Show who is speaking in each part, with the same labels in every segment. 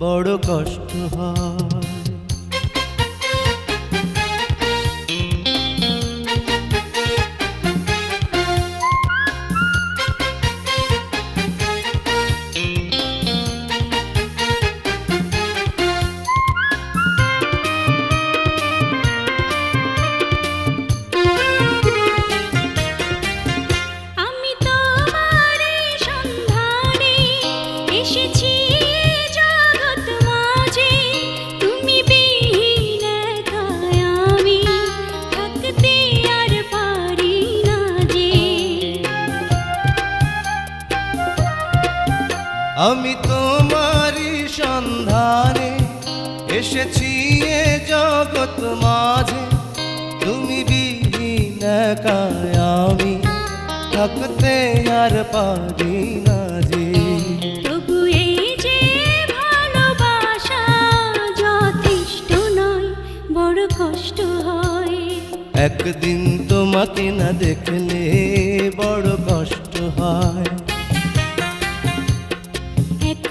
Speaker 1: বড় কষ্ট হয়।
Speaker 2: আমি তোমারই সন্ধানে এসেছি এ জগৎ মাঝে। তুমি বিহীন আমি থাকতে আর পারি না যে।
Speaker 1: তবু এই যে ভালোবাসা যথেষ্ট নয় বড় কষ্ট হয়।
Speaker 2: একদিন তোমাকে না দেখলে বড় কষ্ট হয়।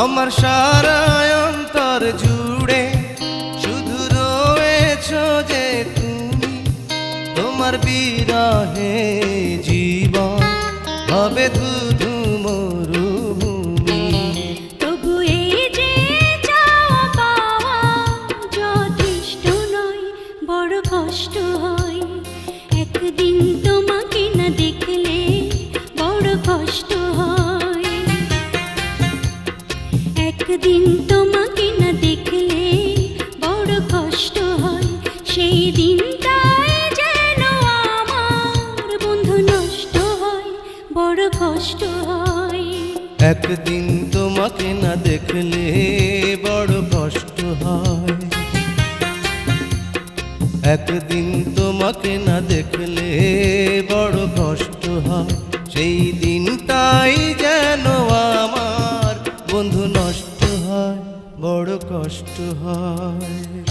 Speaker 1: আমার সারা অন্তর জুড়ে শুধু রয়েছ যে তুমি তোমার বিরহে জীবন হবে ধুধু কষ্ট হয়। একদিন তোমাকে না দেখলে বড় কষ্ট হয়। একদিন তোমাকে না দেখলে বড় কষ্ট হয়। সেই বন্ধু নষ্ট হয়, বড় হয়।
Speaker 2: না দেখলে বড় হয়। একদিন তোমাকে না দেখলে বড় কষ্ট হয়। সেই দিনটাই যেন আমার বন্ধু নষ্ট হয়।